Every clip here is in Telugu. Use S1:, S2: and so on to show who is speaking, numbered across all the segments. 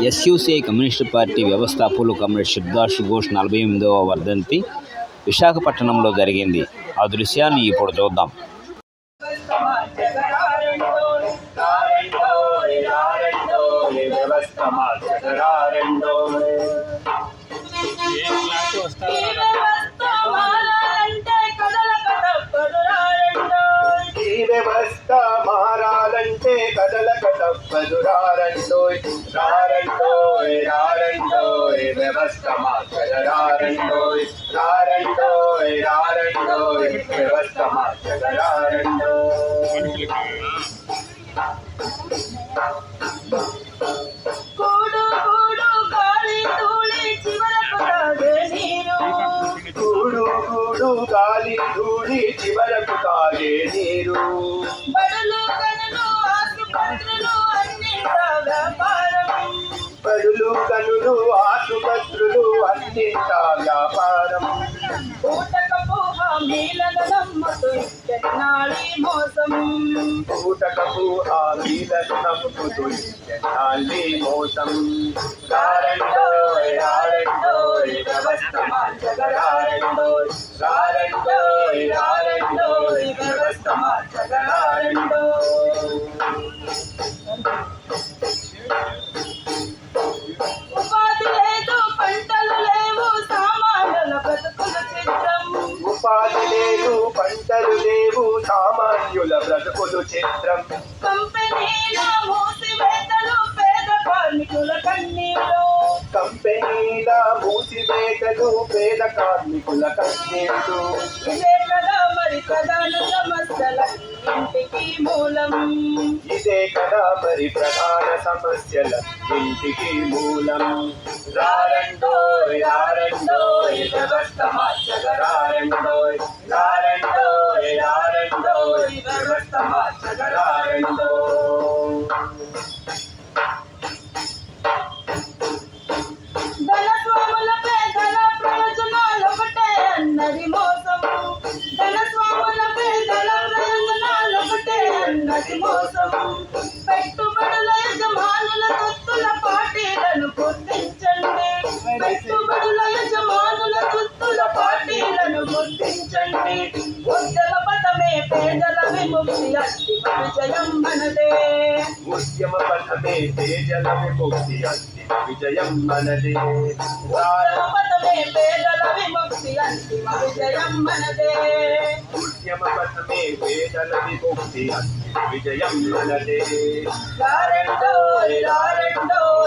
S1: ఎస్యూసీఐ కమ్యూనిస్టు పార్టీ వ్యవస్థాపకులు కమ్రేడ్ శివదాస్ ఘోష్ నలభై ఎనిమిదవ వర్ధంతి విశాఖపట్నంలో జరిగింది. ఆ దృశ్యాన్ని ఇప్పుడు చూద్దాం.
S2: ఈ రారండోయ్ వ్యవస్థ మార్చగ
S3: కూడు కూడు గాలి చివరకు రాగే నీరు
S2: కూడు కూడు గాలి ధూళి చివరకు తాగే నీరు
S3: బడులు కనులు ఆసుపత్రులు అన్ని
S2: బడులు కనులు ఆసుపత్రులు అన్నింటా వ్యాపారం
S3: ఊటకపు హామీలను మోసం.
S2: పూటకపు హామీలను నమ్ముతూ ఎన్నాళ్ళీ మోసం. రారండోయ్ రారండోయ్ వ్యవస్థ రారండోయ్ రారండోయ్
S3: పంటలు లేవు సామాన్యుల బ్రతుకులు చిత్రం కంపెనీల మూసివేతలు పేద కార్మికుల కన్నీళ్ళు.
S2: కంపెనీల
S3: ఇదే కదా మరి ప్రధాన సమస్యల ఇంటికి మూలం
S2: ఇదే కదా మరి ప్రధాన సమస్యల ఇంటికి మూలం. రారండోయ్ రారండోయ్ వ్యవస్థ మార్చగ రారండోయ్ రారండోయ్ రారండోయ్ వ్యవస్థ మార్చగ రారండోయ్.
S3: ఉద్యమ పథమే పేదల విముక్తి అట్టి విజయం మనదే.
S2: ఉద్యమ పథమే తేజల విముక్తి అంతిమ విజయం మనదే.
S3: ఉద్యమ పథమే పేదల విముక్తి అంతిమ విజయం మనదే.
S2: ఉద్యమ పథమే పేదల విముక్తి అంతిమ విజయం మనదే.
S3: రారెండోయ్ రారెండోయ్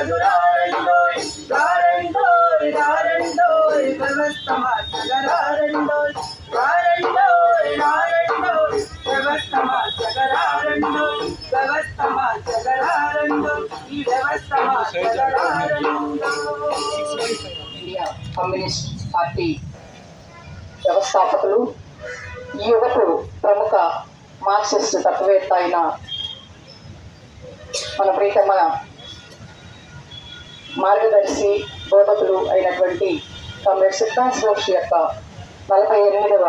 S3: వ్యవస్థ మార్చగ వ్యవస్థ మార్చగ వ్యవస్థ మార్చగ ఈ వ్యవస్థ మార్చగ
S4: ఇండియా కమ్యూనిస్ట్ పార్టీ వ్యవస్థాపకులు ఈ యుగపు ప్రముఖ మార్క్సిస్ట్ తత్వవేత్త అయిన మన ప్రీతమ మార్గదర్శి బోధకులు అయినటువంటి కామ్రేడ్ సిద్ధాంత్ ఘోష్ యొక్క నలభై ఎనిమిదవ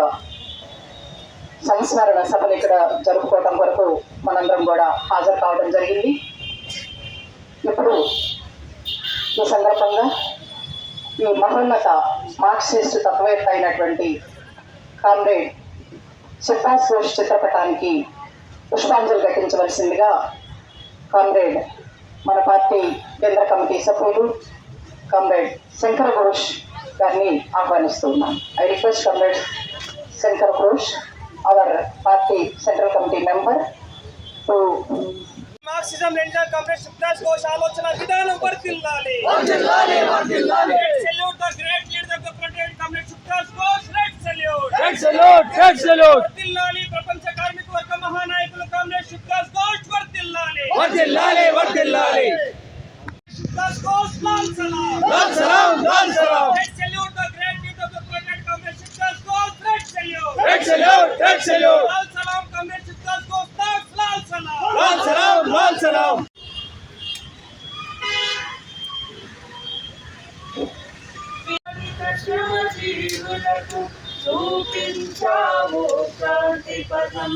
S4: సంస్మరణ సభను ఇక్కడ జరుపుకోవడం వరకు మనందరం కూడా హాజరు కావడం జరిగింది. ఇప్పుడు ఈ సందర్భంగా ఈ మహోన్నత మార్క్సిస్ట్ తత్వవేత్త అయినటువంటి కామ్రేడ్ సుభాష్ ఘోష్ చిత్రపటానికి పుష్పాంజలి ఘటించవలసిందిగా కామ్రేడ్ మన పార్టీ కేంద్ర కమిటీ సభ్యులు కామ్రేడ్ శంకర్ ఘోష్ గారిని ఆహ్వానిస్తున్నాం. I request comrade Shankar Ghosh our party central committee member to
S5: Marxism Lenin comrade Subhash Ghosh ఆలోచన విధానం వర్తిల్లాలి. Salute the great leader of the protect comrade Subhash Ghosh red salute red salute red salute వర్తిల్లాలి ప్రపంచ కార్మిక వర్గ మహానాయకులు सामने शिवदास घोष वर्दिल्लाले वर्दिल्लाले वर्दिल्लाले शिवदास घोष लाल सलाम। लाल सलाम लाल सलाम। Red salute the great leader of the Karnataka Congress Shivdas Ghosh red salute red salute red salute लाल सलाम कांग्रेस शिवदास घोष लाल सलाम। लाल सलाम लाल सलाम।
S3: జీవనకు చూపించాము శాంతి పదం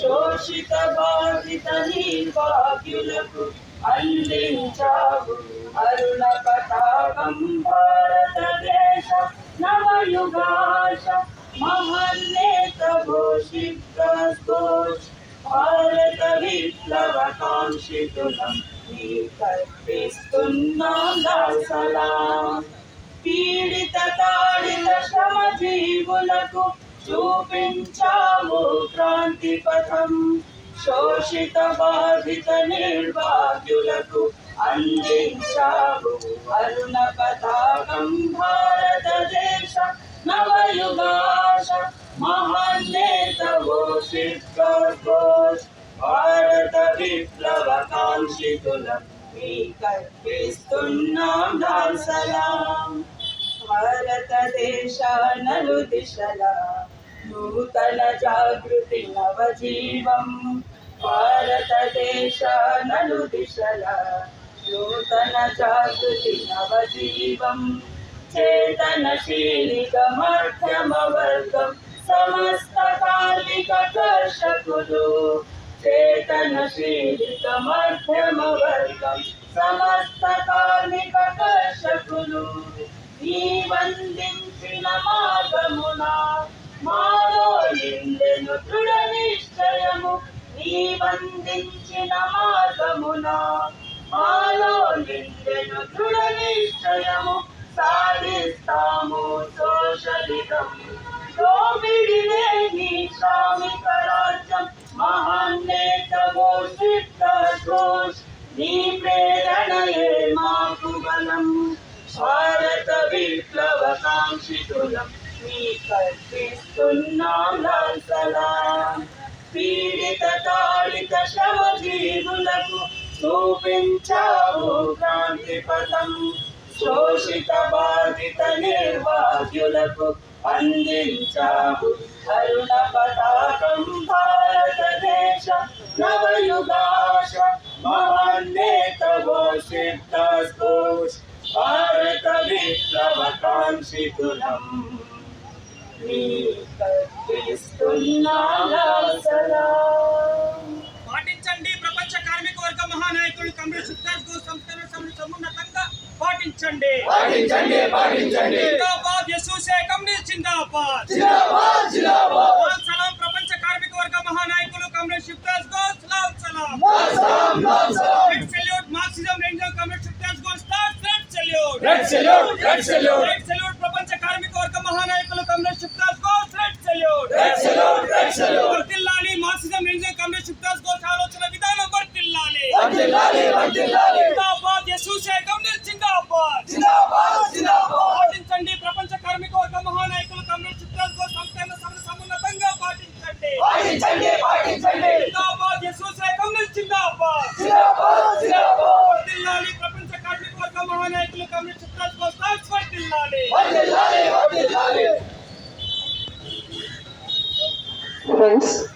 S3: శోషిత బాధిత నిర్భాగ్యులకు అందించావు అరుణ పతాకం భారతదేశ నవయుగాశ మహన్నేత భూషిత భారత విప్లవ కాంక్షితులం నీ కల్పిస్తున్నాం దాసలాం. పీడిత తాడిత శ్రమ జీవులకు చూపించాము క్రాంతి పథం శోషిత బాధిత నిర్భాగ్యులకు అందించావు అరుణ పతాకం భారతదేశ నవయుగాశ మహాన్నేత ఘోషిత ఘోష్ భారత విప్లవ కాంక్షితులం మీ కల్పిస్తున్నాం దాసలాం భారతదేశ నలు దిశల नूतन जागृति नवजीव भारत देश भारतदेशाननु दिशल नूतनजागृति नवजीवम् चेतनशीलिकमर्थमवर्गं समस्तकालिककर्षकुलु चेतनशीलिकमर्थमवर्गं समस्तका నీ శ్రామిక రాజ్యం మహాన్నేత ఘోషిత ఘోష్ నీ ప్రేరణయే మాకు బలం భారత విప్లవ కాంక్షితులం నీ కల్పిస్తున్నాం లాల్సలాం పీడిత తాళిత శ్రమ జీవులకు చూపించావు క్రాంతి పదం శోషిత బాధిత నిర్వాహ్యులకు అందించావు అరుణ పతాకం భారతదేశ నవయుగాశ మహాన్నేత ఘోషిత ఘోష్ భారత విప్లవ కాంక్షితులం
S5: పాటించండి ప్రపంచ కార్మిక వర్గ మహానాయకుడు కమ్రేడ్ సుఖ్దాస్ గోస్ సంస్కరణ సమున్నతంగా పాటించండి.
S3: పాటించండి పాటించండి.
S5: జిందాబాద్ యశూసే కమ్యూనిస్ట్ జిందాబాద్.
S3: జిందాబాద్ జిందాబాద్.
S5: లాల్ సలాం ప్రపంచ కార్మిక వర్గ మహానాయకులు కమ్రేడ్ సుఖ్దాస్ గోస్ లాల్ సలాం.
S3: సలాం లాల్ సలాం.
S5: Red salute Marxism ranger Sukhdas Ghosh start red salute.
S3: Red salute red salute.
S5: Red salute ప్రపంచ కార్మిక వర్గ మహానాయకులు comrade Sukhdas Ghosh red salute.
S3: Red salute red salute.
S5: వర్తిల్లాలి Marxism ranger comrade Sukhdas Ghosh ఆలోచన విధానం వర్తిల్లాలి.
S3: వర్ధిల్లాలి వర్ధిల్లాలి
S4: points